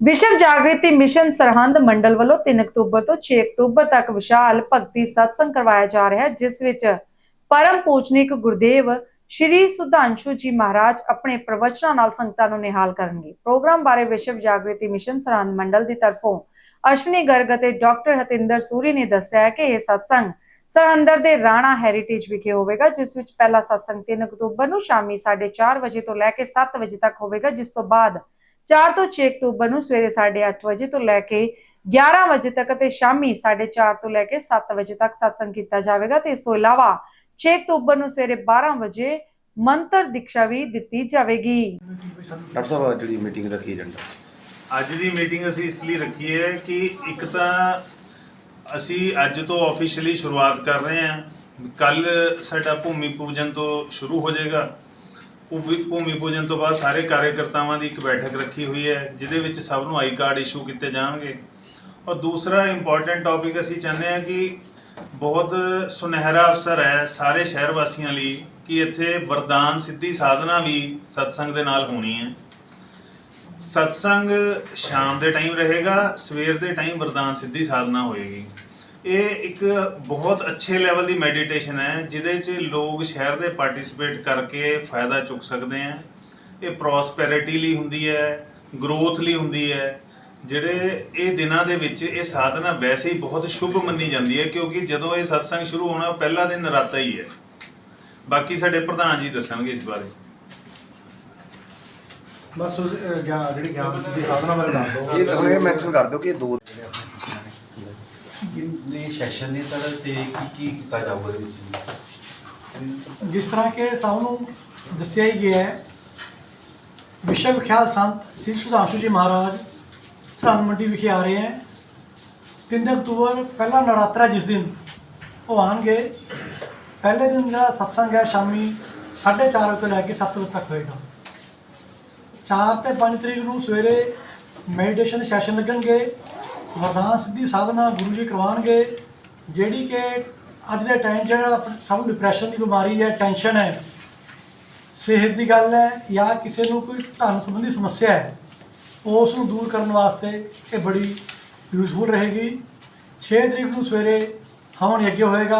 ਵਿਸ਼ਵ ਜਾਗ੍ਰਿਤੀ ਮਿਸ਼ਨ ਸਰਹੰਦ ਮੰਡਲ ਵੱਲੋਂ 3 ਅਕਤੂਬਰ ਤੋਂ 6 ਅਕਤੂਬਰ ਤੱਕ ਵਿਸ਼ਾਲ ਭਗਤੀ ਸਤਸੰਗ ਕਰਵਾਇਆ ਜਾ ਰਿਹਾ ਹੈ, ਜਿਸ ਵਿੱਚ ਪਰਮ ਪੂਜਨੀਕ ਗੁਰਦੇਵ ਸ਼੍ਰੀ ਸੁਧਾਂਸ਼ੂ ਜੀ ਮਹਾਰਾਜ ਆਪਣੇ ਪ੍ਰਵਚਨਾਂ ਨਾਲ ਸੰਗਤਾਂ ਨੂੰ ਨਿਹਾਲ ਕਰਨਗੇ। ਪ੍ਰੋਗਰਾਮ ਬਾਰੇ ਵਿਸ਼ਵ ਜਾਗ੍ਰਿਤੀ ਮਿਸ਼ਨ ਸਰਹੰਦ ਮੰਡਲ ਦੀ ਤਰਫੋਂ ਅਸ਼ਵਨੀ ਗਰਗ ਅਤੇ ਡਾਕਟਰ ਹਤਿੰਦਰ ਸੂਰੀ ਨੇ ਦੱਸਿਆ ਹੈ ਕਿ ਇਹ ਸਤਸੰਗ ਸਰਹੰਦਰ ਦੇ ਰਾਣਾ ਹੈਰੀਟੇਜ ਵਿਖੇ ਹੋਵੇਗਾ, ਜਿਸ ਵਿੱਚ ਪਹਿਲਾ ਸਤਸੰਗ 3 ਅਕਤੂਬਰ ਨੂੰ ਸ਼ਾਮੀ 4:30 ਵਜੇ ਤੋਂ ਲੈ ਕੇ 7 ਵਜੇ ਤੱਕ ਹੋਵੇਗਾ, ਜਿਸ ਤੋਂ ਬਾਅਦ 4 ਤੋਂ 6 ਅਕਤੂਬਰ ਨੂੰ ਸਵੇਰੇ 8:30 ਵਜੇ ਤੋਂ ਲੈ ਕੇ 11 ਵਜੇ ਤੱਕ ਅਤੇ ਸ਼ਾਮੀ 4:30 ਤੋਂ ਲੈ ਕੇ 7 ਵਜੇ ਤੱਕ ਸਤਸੰਗ ਕੀਤਾ ਜਾਵੇਗਾ ਤੇ ਇਸ ਤੋਂ ਇਲਾਵਾ 6 ਅਕਤੂਬਰ ਨੂੰ ਸਵੇਰੇ 12 ਵਜੇ ਮੰਤਰ ਦੀਕਸ਼ਾ ਵੀ ਦਿੱਤੀ ਜਾਵੇਗੀ। ਡਾਕਟਰ ਸਾਹਿਬ ਜਿਹੜੀ ਮੀਟਿੰਗ ਦਾ ਕੀ ਏਜੰਡਾ ਅੱਜ ਦੀ ਮੀਟਿੰਗ ਅਸੀਂ ਇਸ ਲਈ ਰੱਖੀ ਹੈ ਕਿ ਇੱਕ ਤਾਂ ਅਸੀਂ ਅੱਜ ਤੋਂ ਆਫੀਸ਼ੀਅਲੀ ਸ਼ੁਰੂਆਤ ਕਰ ਰਹੇ ਹਾਂ। ਕੱਲ ਸਾਡਾ ਭੂਮੀ ਪੂਜਨ ਤੋਂ ਸ਼ੁਰੂ ਹੋ ਜਾਏਗਾ। ਭੂਮੀ ਭੂਮੀ ਪੂਜਨ ਤੋਂ ਬਾਅਦ ਸਾਰੇ ਕਾਰਜਕਰਤਾਵਾਂ ਦੀ ਇੱਕ ਬੈਠਕ ਰੱਖੀ ਹੋਈ ਹੈ, ਜਿਹਦੇ ਵਿੱਚ ਸਭ ਨੂੰ ਆਈ ਕਾਰਡ ਇਸ਼ੂ ਕੀਤੇ ਜਾਣਗੇ। ਔਰ ਦੂਸਰਾ ਇੰਪੋਰਟੈਂਟ ਟੌਪਿਕ ਅਸੀਂ ਚਾਹੁੰਦੇ ਹਾਂ ਕਿ ਬਹੁਤ ਸੁਨਹਿਰਾ ਅਵਸਰ ਹੈ ਸਾਰੇ ਸ਼ਹਿਰ ਵਾਸੀਆਂ ਲਈ ਕਿ ਇੱਥੇ ਵਰਦਾਨ ਸਿੱਧੀ ਸਾਧਨਾ ਵੀ ਸਤਸੰਗ ਦੇ ਨਾਲ ਹੋਣੀ ਹੈ। ਸਤਸੰਗ ਸ਼ਾਮ ਦੇ ਟਾਈਮ ਰਹੇਗਾ, ਸਵੇਰ ਦੇ ਟਾਈਮ ਵਰਦਾਨ ਸਿੱਧੀ ਸਾਧਨਾ ਹੋਏਗੀ। ਇਹ ਇੱਕ ਬਹੁਤ ਅੱਛੇ ਲੈਵਲ ਦੀ ਮੈਡੀਟੇਸ਼ਨ ਹੈ ਜਿਹਦੇ 'ਚ ਲੋਕ ਸ਼ਹਿਰ ਦੇ ਪਾਰਟਿਸਿਪੇਟ ਕਰਕੇ ਫਾਇਦਾ ਚੁੱਕ ਸਕਦੇ ਆ ਇਹ ਪ੍ਰੋਸਪੈਰਿਟੀ ਲਈ ਹੁੰਦੀ ਹੈ ਗਰੋਥ ਲਈ ਹੁੰਦੀ ਹੈ। ਜਿਹੜੇ ਇਹ ਦਿਨਾਂ ਦੇ ਵਿੱਚ ਇਹ ਸਾਧਨਾ ਵੈਸੇ ਹੀ ਬਹੁਤ ਸ਼ੁਭ ਮੰਨੀ ਜਾਂਦੀ ਹੈ ਕਿਉਂਕਿ ਜਦੋਂ ਇਹ ਸਤਸੰਗ ਸ਼ੁਰੂ ਹੋਣਾ ਪਹਿਲਾ ਦਿਨ ਨਰਾਤਾ ਹੀ ਹੈ। ਬਾਕੀ ਸਾਡੇ ਪ੍ਰਧਾਨ ਜੀ ਦੱਸਣਗੇ ਇਸ ਬਾਰੇ। ਬਸ ਉਹ, ਅਹ, ਗਿਆ- ਜਿਹੜੀ ਗਿਆਨ ਸਿੱਧੀ ਸਾਧਨਾ ਬਾਰੇ ਦੱਸ ਦਿਓ। ਇਹ ਮੈਂਸ਼ਨ ਕਰ ਦਿਓ ਕਿ ਇਹ ਦੋ ਕਿੰਨੇ ਸੈਸ਼ਨ ਨੇ ਤਰ੍ਹਾਂ ਤੇ ਕੀ ਕੀ ਕੀਤਾ ਜਾਊਗਾ ਇਹਦੇ ਵਿੱਚ? ਜਿਸ ਤਰ੍ਹਾਂ ਕਿ ਸਭ ਨੂੰ ਦੱਸਿਆ ਹੀ ਗਿਆ ਹੈ, ਵਿਸ਼ਵ ਵਿਖਿਆਤ ਸੰਤ ਸ੍ਰੀ ਸੁਧਾਂਸ਼ੂ ਜੀ ਮਹਾਰਾਜ ਸਰਹੰਦ ਮੰਡੀ ਵਿਖੇ ਆ ਰਹੇ ਹੈ। 3 ਅਕਤੂਬਰ ਪਹਿਲਾ ਨਵਰਾਤਰਾ ਜਿਸ ਦਿਨ ਉਹ ਆਣਗੇ ਪਹਿਲੇ ਦਿਨ ਜਿਹੜਾ ਸਤਸੰਗ ਹੈ ਸ਼ਾਮੀ 4:30 ਵਜੇ ਤੋਂ ਲੈ ਕੇ 7 ਵਜੇ ਤੱਕ ਹੋਏਗਾ। 4 ਤੇ 5 ਤਰੀਕ ਨੂੰ ਸਵੇਰੇ ਮੈਡੀਟੇਸ਼ਨ ਦੇ ਸੈਸ਼ਨ ਲੱਗਣਗੇ। ਵਰਦਾਨ ਸਿੱਧੀ ਸਾਧਨਾ ਗੁਰੂ ਜੀ ਕਰਵਾਉਣਗੇ, ਜਿਹੜੀ ਕਿ ਅੱਜ ਦੇ ਟਾਈਮ ਜਿਹੜਾ ਆਪ- ਸਭ ਨੂੰ ਡਿਪਰੈਸ਼ਨ ਦੀ ਬਿਮਾਰੀ ਹੈ ਟੈਨਸ਼ਨ ਹੈ, ਸਿਹਤ ਦੀ ਗੱਲ ਹੈ ਜਾਂ ਕਿਸੇ ਨੂੰ ਕੋਈ ਧਨ ਸੰਬੰਧੀ ਸਮੱਸਿਆ ਹੈ, ਉਸ ਨੂੰ ਦੂਰ ਕਰਨ ਵਾਸਤੇ ਇਹ ਬੜੀ ਯੂਜ਼ਫੁਲ ਰਹੇਗੀ। 6 ਤਰੀਕ ਨੂੰ ਸਵੇਰੇ ਹਵਨ ਯੱਗ ਹੋਏਗਾ।